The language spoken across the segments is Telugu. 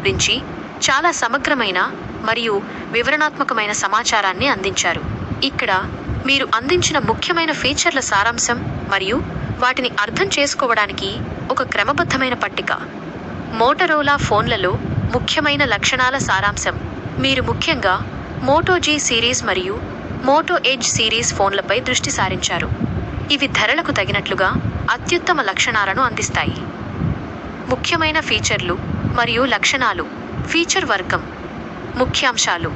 గురించి చాలా సమగ్రమైన మరియు వివరణాత్మకమైన సమాచారాన్ని అందించారు. ఇక్కడ మీరు అందించిన ముఖ్యమైన ఫీచర్ల సారాంశం మరియు వాటిని అర్థం చేసుకోవడానికి ఒక క్రమబద్ధమైన పట్టిక. మోటరోలా ఫోన్లలో ముఖ్యమైన లక్షణాల సారాంశం. మీరు ముఖ్యంగా మోటో జీ సిరీస్ మరియు మోటో ఎడ్జ్ సిరీస్ ఫోన్లపై దృష్టి సారించారు. ఇవి ధరలకు తగినట్లుగా అత్యుత్తమ లక్షణాలను అందిస్తాయి. ముఖ్యమైన ఫీచర్లు మరియు లక్షణాలు. ఫీచర్ వర్గం. ముఖ్యాంశాలు.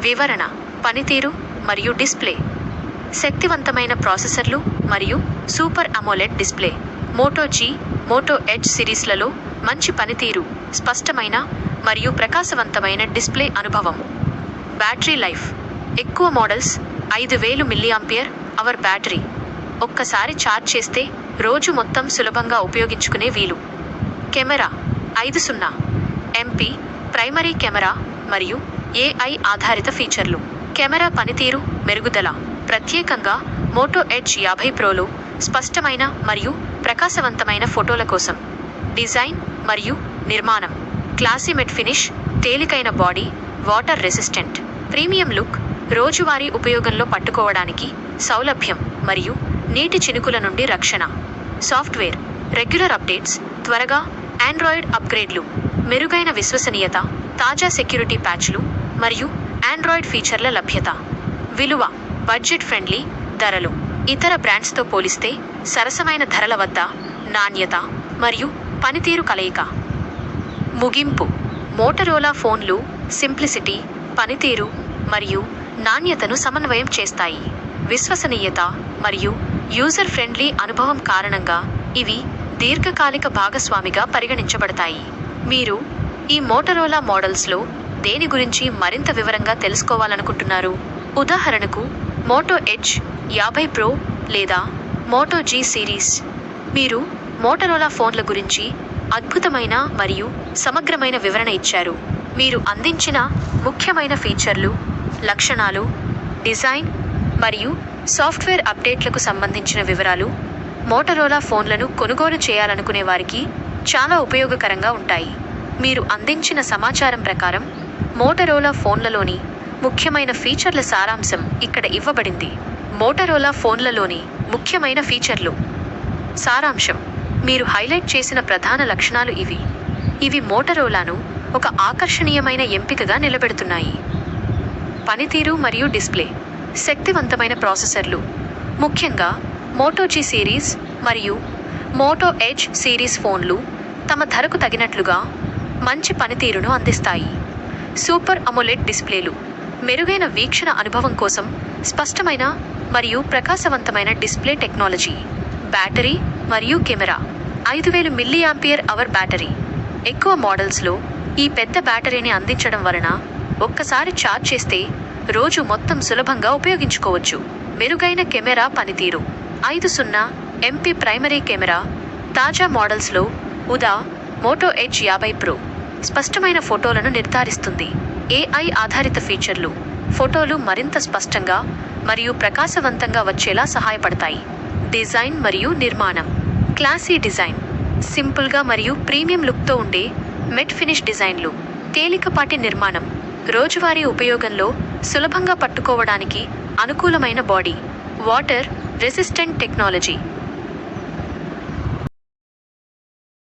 వివరణ పనితీరు మరియు డిస్ప్లే. శక్తివంతమైన ప్రాసెసర్లు మరియు super AMOLED display. Moto G Moto Edge సిరీస్లలో మంచి పనితీరు స్పష్టమైన మరియు ప్రకాశవంతమైన డిస్ప్లే అనుభవం. Battery life. ఎక్కువ మోడల్స్ ఐదు వేలు మిల్లీఆంపియర్ అవర్ బ్యాటరీ. ఒక్కసారి ఛార్జ్ చేస్తే రోజు మొత్తం సులభంగా ఉపయోగించుకునే వీలు. కెమెరా ఐదు సున్నా. ఎంపీ ప్రైమరీ కెమెరా మరియు ఏఐ ఆధారిత ఫీచర్లు. కెమెరా పనితీరు మెరుగుదల. ప్రత్యేకంగా మోటో ఎడ్జ్ యాభై ప్రోలో స్పష్టమైన మరియు ప్రకాశవంతమైన ఫోటోల కోసం. డిజైన్ మరియు నిర్మాణం. క్లాసిమెట్ ఫినిష్ తేలికైన body water resistant. Premium look రోజువారీ ఉపయోగంలో పట్టుకోవడానికి సౌలభ్యం మరియు నీటి చినుకుల నుండి రక్షణ. సాఫ్ట్వేర్ రెగ్యులర్ అప్డేట్స్ త్వరగా ఆండ్రాయిడ్ అప్గ్రేడ్లు మెరుగైన విశ్వసనీయత తాజా సెక్యూరిటీ ప్యాచ్లు మరియు ఆండ్రాయిడ్ ఫీచర్ల లభ్యత. విలువ బడ్జెట్ ఫ్రెండ్లీ ధరలు. ఇతర బ్రాండ్స్తో పోలిస్తే సరసమైన ధరల వద్ద నాణ్యత మరియు పనితీరు కలయిక. ముగింపు మోటరోలా ఫోన్లు సింప్లిసిటీ పనితీరు మరియు నాణ్యతను సమన్వయం చేస్తాయి. విశ్వసనీయత మరియు యూజర్ ఫ్రెండ్లీ అనుభవం కారణంగా ఇవి దీర్ఘకాలిక భాగస్వామిగా పరిగణించబడతాయి. మీరు ఈ మోటరోలా మోడల్స్లో దేని గురించి మరింత వివరంగా తెలుసుకోవాలనుకుంటున్నారు? ఉదాహరణకు మోటో హెచ్ యాభై ప్రో లేదా మోటో జీ సిరీస్. మీరు మోటరోలా ఫోన్ల గురించి అద్భుతమైన మరియు సమగ్రమైన వివరణ ఇచ్చారు. మీరు అందించిన ముఖ్యమైన ఫీచర్లు లక్షణాలు డిజైన్ మరియు సాఫ్ట్వేర్ అప్డేట్లకు సంబంధించిన వివరాలు మోటరోలా ఫోన్లను కొనుగోలు చేయాలనుకునే వారికి చాలా ఉపయోగకరంగా ఉంటాయి. మీరు అందించిన సమాచారం ప్రకారం మోటరోలా ఫోన్లలోని ముఖ్యమైన ఫీచర్ల సారాంశం ఇక్కడ ఇవ్వబడింది. మోటరోలా ఫోన్లలోని ముఖ్యమైన ఫీచర్లు. సారాంశం మీరు హైలైట్ చేసిన ప్రధాన లక్షణాలు ఇవి. ఇవి మోటరోలాను ఒక ఆకర్షణీయమైన ఎంపికగా నిలబెడుతున్నాయి. పనితీరు మరియు డిస్ప్లే శక్తివంతమైన ప్రాసెసర్లు. ముఖ్యంగా మోటో జీ సిరీస్ మరియు మోటో ఎడ్జ్ సిరీస్ ఫోన్లు తమ ధరకు తగినట్లుగా మంచి పనితీరును అందిస్తాయి. సూపర్ అమోలెడ్ డిస్ప్లేలు మెరుగైన వీక్షణ అనుభవం కోసం స్పష్టమైన మరియు ప్రకాశవంతమైన డిస్ప్లే టెక్నాలజీ బ్యాటరీ మరియు కెమెరా ఐదు వేలు మిల్లీ ఆంపియర్ అవర్ బ్యాటరీ. ఎక్కువ మోడల్స్లో ఈ పెద్ద బ్యాటరీని అందించడం వలన ఒక్కసారి ఛార్జ్ చేస్తే రోజు మొత్తం సులభంగా ఉపయోగించుకోవచ్చు. మెరుగైన కెమెరా పనితీరు. ఐదు సున్నా ఎంపీ ప్రైమరీ కెమెరా తాజా మోడల్స్లో ఉదా మోటో ఎడ్జ్ యాభై ప్రో. స్పష్టమైన ఫోటోలను నిర్ధారిస్తుంది. ఏఐ ఆధారిత ఫీచర్లు ఫోటోలు మరింత స్పష్టంగా మరియు ప్రకాశవంతంగా వచ్చేలా సహాయపడతాయి. డిజైన్ మరియు నిర్మాణం. Classy design. సింపుల్గా మరియు ప్రీమియం లుక్తో ఉండే మెట్ ఫినిష్ డిజైన్లు. తేలికపాటి నిర్మాణం. రోజువారీ ఉపయోగంలో సులభంగా పట్టుకోవడానికి అనుకూలమైన బాడీ. Water resistant technology